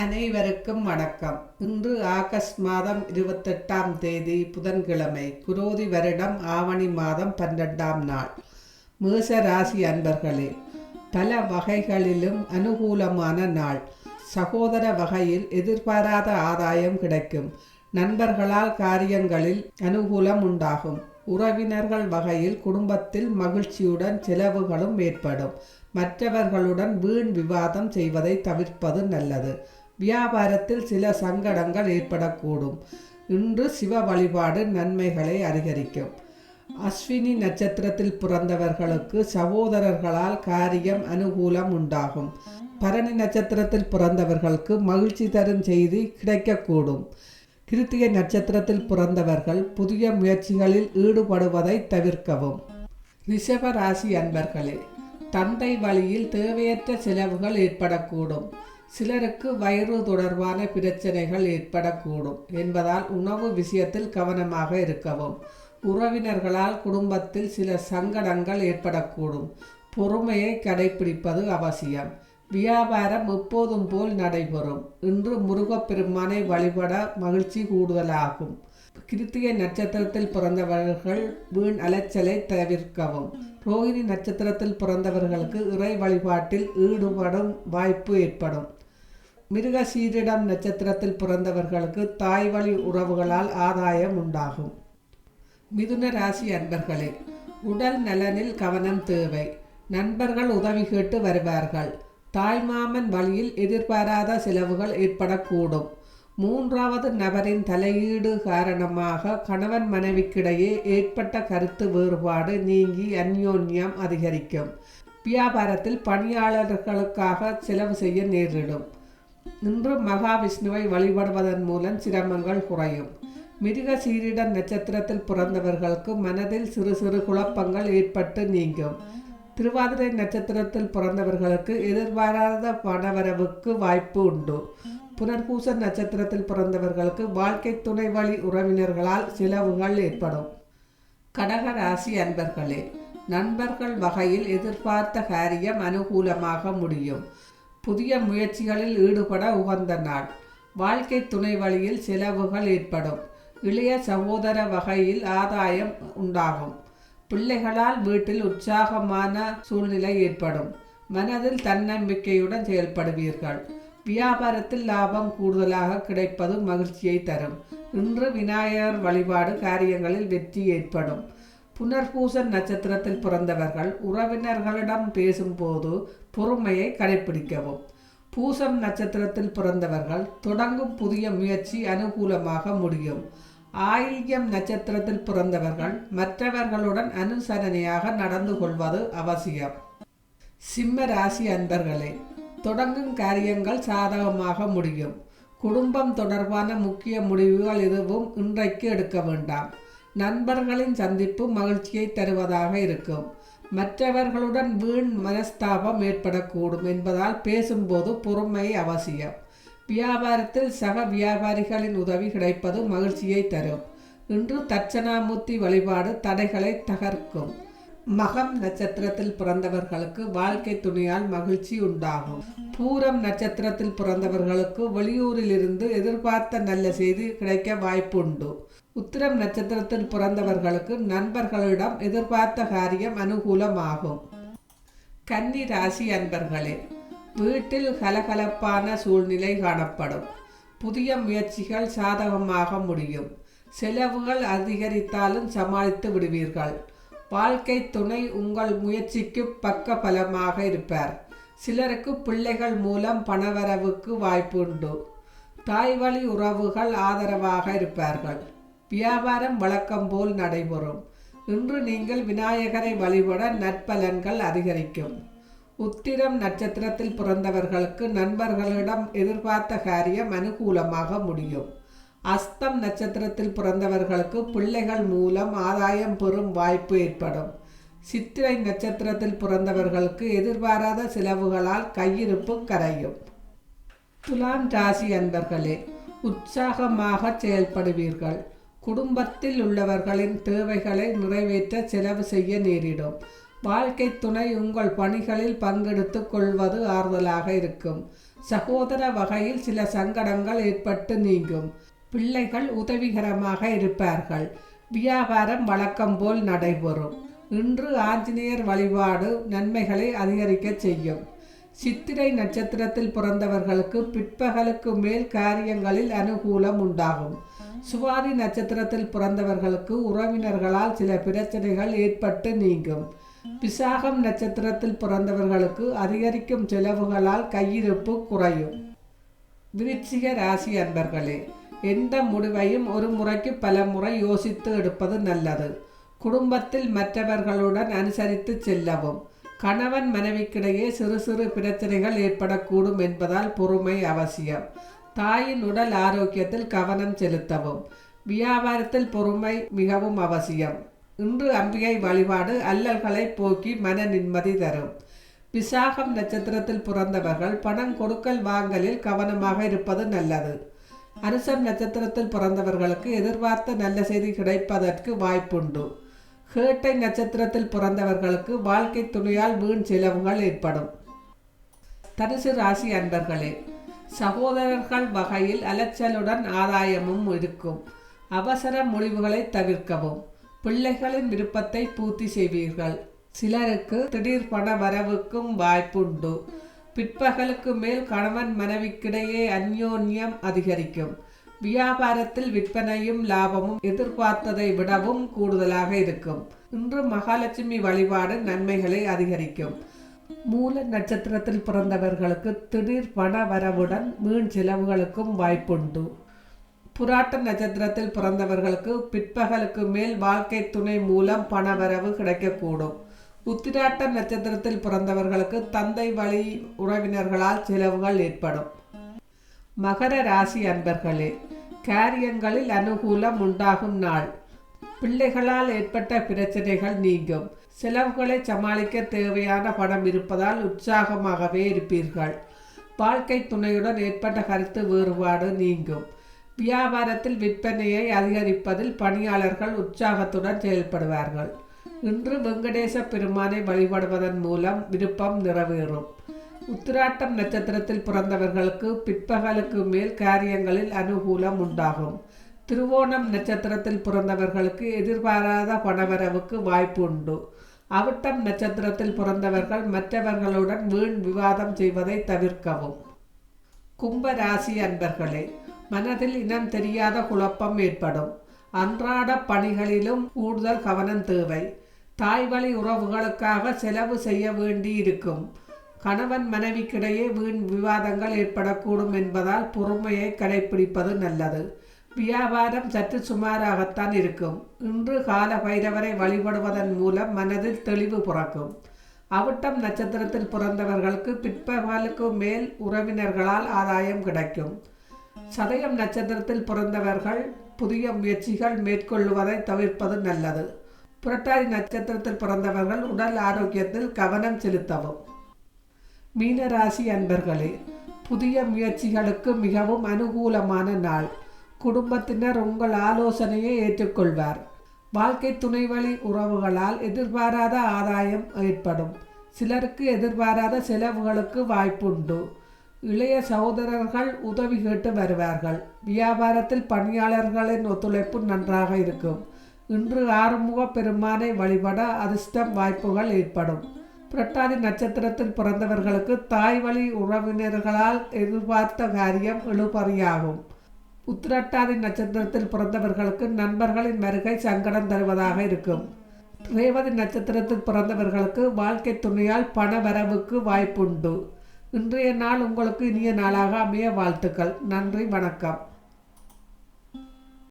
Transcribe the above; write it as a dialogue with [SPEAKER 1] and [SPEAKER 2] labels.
[SPEAKER 1] அனைவருக்கும் வணக்கம். இன்று ஆகஸ்ட் மாதம் இருபத்தெட்டாம் தேதி புதன்கிழமை குரோதி வருடம் ஆவணி மாதம் பன்னெண்டாம் நாள். மேச ராசி அன்பர்களே பல வகைகளிலும் அனுகூலமான நாள். சகோதர வகையில் எதிர்பாராத ஆதாயம் கிடைக்கும். நண்பர்களால் காரியங்களில் அனுகூலம் உண்டாகும். உறவினர்கள் வகையில் குடும்பத்தில் மகிழ்ச்சியுடன் செலவுகளும் ஏற்படும். மற்றவர்களுடன் வீண் விவாதம் செய்வதை தவிர்ப்பது நல்லது. வியாபாரத்தில் சில சங்கடங்கள் ஏற்படக்கூடும். இன்று சிவ வழிபாடு நன்மைகளை அதிகரிக்கும். அஸ்வினி நட்சத்திரத்தில் பிறந்தவர்களுக்கு சகோதரர்களால் காரியம் அனுகூலம் உண்டாகும். பரணி நட்சத்திரத்தில் பிறந்தவர்களுக்கு மகிழ்ச்சி தரும் செய்தி கிடைக்கக்கூடும். கிருத்திகை நட்சத்திரத்தில் பிறந்தவர்கள் புதிய முயற்சிகளில் ஈடுபடுவதை தவிர்க்கவும். ரிஷப ராசி அன்பர்களே தந்தை வழியில் தேவையற்ற செலவுகள் ஏற்படக்கூடும். சிலருக்கு வயிறு தொடர்பான பிரச்சனைகள் ஏற்படக்கூடும் என்பதால் உணவு விஷயத்தில் கவனமாக இருக்கவும். உறவினர்களால் குடும்பத்தில் சில சங்கடங்கள் ஏற்படக்கூடும். பொறுமையை கடைபிடிப்பது அவசியம். வியாபாரம் எப்போதும் போல் நடைபெறும். இன்று முருகப்பெருமானை வழிபட மகிழ்ச்சி கூடுதலாகும். கிருத்திகை நட்சத்திரத்தில் பிறந்தவர்கள் வீண் அலைச்சலை தவிர்க்கவும். ரோஹிணி நட்சத்திரத்தில் பிறந்தவர்களுக்கு இறை வழிபாட்டில் ஈடுபடும் வாய்ப்பு ஏற்படும். மிருக சீரிடம் நட்சத்திரத்தில் பிறந்தவர்களுக்கு தாய் வழி உறவுகளால் ஆதாயம் உண்டாகும். மிதுன ராசி அன்பர்களே உடல் நலனில் கவனம் தேவை. நண்பர்கள் உதவி கேட்டு வருவார்கள். தாய்மாமன் வழியில் எதிர்பாராத செலவுகள் ஏற்படக்கூடும். மூன்றாவது நபரின் தலையீடு காரணமாக கணவன் மனைவிக்கிடையே ஏற்பட்ட கருத்து வேறுபாடு நீங்கி அந்யோன்யம் அதிகரிக்கும். வியாபாரத்தில் பணியாளர்களுக்காக செலவு செய்ய நேரிடும். இன்று மகாவிஷ்ணுவை வழிபடுவதன் மூலம் சிரமங்கள் குறையும். மிருக சீரிட நட்சத்திரத்தில் பிறந்தவர்களுக்கு மனதில் சிறு சிறு குழப்பங்கள் ஏற்பட்டு நீங்கும். திருவாதிரை நட்சத்திரத்தில் பிறந்தவர்களுக்கு எதிர்பாராத பணவரவுக்கு வாய்ப்பு உண்டு. புனர்பூச நட்சத்திரத்தில் பிறந்தவர்களுக்கு வாழ்க்கை துணை வழி உறவினர்களால் செலவுகள் ஏற்படும். கடக ராசி அன்பர்களே நண்பர்கள் வகையில் எதிர்பார்த்த காரியம் அனுகூலமாக முடியும். புதிய முயற்சிகளில் ஈடுபட உகந்த நாள். வாழ்க்கை துணை வழியில் செலவுகள் ஏற்படும். இளைய சகோதர வகையில் ஆதாயம் உண்டாகும். பிள்ளைகளால் வீட்டில் உற்சாகமான சூழ்நிலை ஏற்படும். மனதில் தன்னம்பிக்கையுடன் செயல்படுவீர்கள். வியாபாரத்தில் லாபம் கூடுதலாக கிடைப்பது மகிழ்ச்சியை தரும். இன்று விநாயகர் வழிபாடு காரியங்களில் வெற்றி ஏற்படும். புனர்பூசன் நட்சத்திரத்தில் பிறந்தவர்கள் உறவினர்களிடம் பேசும்போது பொறுமையை கடைபிடிக்கவும் பூசம் நட்சத்திரத்தில் பிறந்தவர்கள் தொடங்கும் புதிய முயற்சி அனுகூலமாக முடியும். ஆயில்யம் நட்சத்திரத்தில் பிறந்தவர்கள் மற்றவர்களுடன் அனுசரணையாக நடந்து கொள்வது அவசியம். சிம்ம ராசி அன்பர்களே தொடங்கும் காரியங்கள் சாதகமாக முடியும். குடும்பம் தொடர்பான முக்கிய முடிவுகள் எதுவும் இன்றைக்கு எடுக்க வேண்டாம். நண்பர்களின் சந்திப்பு மகிழ்ச்சியை தருவதாக இருக்கும். மற்றவர்களுடன் வீண் மனஸ்தாபம் ஏற்படக்கூடும் என்பதால் பேசும்போது பொறுமை அவசியம். வியாபாரத்தில் சக வியாபாரிகளின் உதவி கிடைப்பது மகிழ்ச்சியை தரும். இன்று தட்சணாமூர்த்தி வழிபாடு தடைகளை தகர்க்கும். மகம் நட்சத்திரத்தில் பிறந்தவர்களுக்கு வாழ்க்கை துணையால் மகிழ்ச்சி உண்டாகும். பூரம் நட்சத்திரத்தில் பிறந்தவர்களுக்கு வெளியூரிலிருந்து எதிர்பார்த்த நல்ல செய்தி கிடைக்க வாய்ப்புண்டு. உத்திரம் நட்சத்திரத்தில் பிறந்தவர்களுக்கு நண்பர்களிடம் எதிர்பார்த்த காரியம் அனுகூலமாகும். கன்னி ராசி அன்பர்களே வீட்டில் கலகலப்பான சூழ்நிலை காணப்படும். புதிய முயற்சிகள் சாதகமாக முடியும். செலவுகள் அதிகரித்தாலும் சமாளித்து விடுவீர்கள். வாழ்க்கை துணை உங்கள் முயற்சிக்கு பக்க பலமாக இருப்பார். சிலருக்கு பிள்ளைகள் மூலம் பணவரவுக்கு வாய்ப்பு உண்டு தாய் வழி உறவுகள் ஆதரவாக இருப்பார்கள். வியாபாரம் வழக்கம் போல் நடைபெறும். இன்று நீங்கள் விநாயகரை வழிபட நற்பலன்கள் அதிகரிக்கும். உத்திரம் நட்சத்திரத்தில் பிறந்தவர்களுக்கு நண்பர்களிடம் எதிர்பார்த்த காரியம் அனுகூலமாக முடியும். அஸ்தம் நட்சத்திரத்தில் பிறந்தவர்களுக்கு பிள்ளைகள் மூலம் ஆதாயம் பெறும் வாய்ப்பு ஏற்படும். சித்திரை நட்சத்திரத்தில் பிறந்தவர்களுக்கு எதிர்பாராத செலவுகளால் கையிருப்பு கரையும். துலாம் ராசி அன்பர்களே உற்சாகமாக செயல்படுவீர்கள். குடும்பத்தில் உள்ளவர்களின் தேவைகளை நிறைவேற்ற செலவு செய்ய நேரிடும். வாழ்க்கை துணை உங்கள் பணிகளில் பங்கெடுத்து கொள்வது ஆறுதலாக இருக்கும். சகோதர வகையில் சில சங்கடங்கள் ஏற்பட்டு நீங்கும். பிள்ளைகள் உதவிகரமாக இருப்பார்கள். வியாபாரம் வழக்கம் போல் நடைபெறும். இன்று ஆஞ்சநேயர் வழிபாடு நன்மைகளை அதிகரிக்கச் செய்யும். சித்திரை நட்சத்திரத்தில் பிறந்தவர்களுக்கு பிற்பகலுக்கு மேல் காரியங்களில் அனுகூலம் உண்டாகும். சுவாரி நட்சத்திரத்தில் பிறந்தவர்களுக்கு உறவினர்களால் சில பிரச்சனைகள் ஏற்பட்டு நீங்கும். விசாகம் நட்சத்திரத்தில் பிறந்தவர்களுக்கு அதிகரிக்கும் செலவுகளால் கையிருப்பு குறையும். விருச்சிக ராசி அன்பர்களே எந்த முடிவையும் ஒரு முறைக்கு பல முறை யோசித்து எடுப்பது நல்லது. குடும்பத்தில் மற்றவர்களுடன் அனுசரித்து செல்லவும். கணவன் மனைவிக்கிடையே சிறு சிறு பிரச்சனைகள் ஏற்படக்கூடும் என்பதால் பொறுமை அவசியம். தாயின் உடல் ஆரோக்கியத்தில் கவனம் செலுத்தவும். வியாபாரத்தில் பொறுமை மிகவும் அவசியம். இன்று அம்பிகை வழிபாடு அல்லல்களை போக்கி மன நிம்மதி தரும். விசாகம் நட்சத்திரத்தில் பிறந்தவர்கள் பணம் கொடுக்கல் வாங்கலில் கவனமாக இருப்பது நல்லது. அனுசம் நட்சத்திரத்தில் பிறந்தவர்களுக்கு எதிர்பார்த்த நல்ல செய்தி கிடைப்பதற்கு வாய்ப்புண்டு. கேட்டை நட்சத்திரத்தில் பிறந்தவர்களுக்கு வாழ்க்கை துணையால் வீண் செலவுகள் ஏற்படும். தனுசு ராசி அன்பர்களே சகோதரர்கள் வகையில் அலைச்சலுடன் ஆதாயமும் இருக்கும். அவசர முடிவுகளை தவிர்க்கவும். பிள்ளைகளின் விருப்பத்தை பூர்த்தி செய்வீர்கள். சிலருக்கு திடீர் பண வரவுக்கும் வாய்ப்புண்டு. பிற்பகலுக்கு மேல் கணவன் மனைவிக்கிடையே அந்யோன்யம் அதிகரிக்கும். வியாபாரத்தில் விற்பனையும் லாபமும் எதிர்பார்த்ததை விடவும் கூடுதலாக இருக்கும். இன்று மகாலட்சுமி வழிபாடு நன்மைகளை அதிகரிக்கும். மூல நட்சத்திரத்தில் பிறந்தவர்களுக்கு திடீர் பண வரவுடன் மீன் செலவுகளுக்கும் வாய்ப்புண்டு. புராட்ட நட்சத்திரத்தில் பிறந்தவர்களுக்கு பிற்பகலுக்கு மேல் வாழ்க்கை துணை மூலம் பணவரவு கிடைக்கக்கூடும். உத்திராட்ட நட்சத்திரத்தில் பிறந்தவர்களுக்கு தந்தை வழி உறவினர்களால் செலவுகள் ஏற்படும். மகர ராசி அன்பர்களே காரியங்களில் அனுகூலம் உண்டாகும் நாள். பிள்ளைகளால் ஏற்பட்ட பிரச்சனைகள் நீங்கும். செலவுகளை சமாளிக்க தேவையான பணம் இருப்பதால் உற்சாகமாகவே இருப்பீர்கள். வாழ்க்கை துணையுடன் ஏற்பட்ட கருத்து வேறுபாடு நீங்கும். வியாபாரத்தில் விற்பனையை அதிகரிப்பதில் பணியாளர்கள் உற்சாகத்துடன் செயல்படுவார்கள். இன்று வெங்கடேச பெருமானை வழிபடுவதன் மூலம் விருப்பம் நிறைவேறும். உத்திராட்டம் நட்சத்திரத்தில் பிறந்தவர்களுக்கு பிற்பகலுக்கு மேல் காரியங்களில் அனுகூலம் உண்டாகும். திருவோணம் நட்சத்திரத்தில் பிறந்தவர்களுக்கு எதிர்பாராத பணவரவுக்கு வாய்ப்பு உண்டு. அவிட்டம் நட்சத்திரத்தில் பிறந்தவர்கள் மற்றவர்களுடன் வீண் விவாதம் செய்வதை தவிர்க்கவும். கும்ப ராசி அன்பர்களே மனதில் இனம் தெரியாத குழப்பம் ஏற்படும். அன்றாட பணிகளிலும் கூடுதல் கவனம் தேவை. தாய் வழி உறவுகளுக்காக செலவு செய்ய வேண்டி இருக்கும் கணவன் மனைவிக்கிடையே வீண் விவாதங்கள் ஏற்படக்கூடும் என்பதால் பொறுமையை கடைபிடிப்பது நல்லது. வியாபாரம் சற்று சுமாராகத்தான் இருக்கும். இன்று கால பைரவரை வழிபடுவதன் மூலம் மனதில் தெளிவு பிறக்கும். அவிட்டம் நட்சத்திரத்தில் பிறந்தவர்களுக்கு பிற்பகலுக்கு மேல் உறவினர்களால் ஆதாயம் கிடைக்கும். சதயம் நட்சத்திரத்தில் பிறந்தவர்கள் புதிய முயற்சிகள் மேற்கொள்வதை தவிர்ப்பது நல்லது. புரட்டாதி நட்சத்திரத்தில் பிறந்தவர்கள் உடல் ஆரோக்கியத்தில் கவனம் செலுத்தவும். மீனராசி அன்பர்களே புதிய முயற்சிகளுக்கு மிகவும் அனுகூலமான நாள். குடும்பத்தினர் உங்கள் ஆலோசனையை ஏற்றுக்கொள்வார். வாழ்க்கை துணை வழி உறவுகளால் எதிர்பாராத ஆதாயம் ஏற்படும். சிலருக்கு எதிர்பாராத செலவுகளுக்கு வாய்ப்புண்டு. இளைய சகோதரர்கள் உதவி கேட்டு வருவார்கள். வியாபாரத்தில் பணியாளர்களின் ஒத்துழைப்பு நன்றாக இருக்கும். இன்று ஆறுமுக பெருமானை வழிபட அதிர்ஷ்டம் வாய்ப்புகள் ஏற்படும். புரட்டாதி நட்சத்திரத்தில் பிறந்தவர்களுக்கு தாய் வழி உறவினர்களால் எதிர்பார்த்த காரியம் இழுபறியாகும். உத்திரட்டாதி நட்சத்திரத்தில் பிறந்தவர்களுக்கு நண்பர்களின் வருகை சங்கடம் தருவதாக இருக்கும். ரேவதி நட்சத்திரத்தில் பிறந்தவர்களுக்கு வாழ்க்கை துணையால் பண வரவுக்கு வாய்ப்புண்டு. இன்றைய நாள் உங்களுக்கு இனிய நாளாக அமைய வாழ்த்துக்கள். நன்றி வணக்கம்.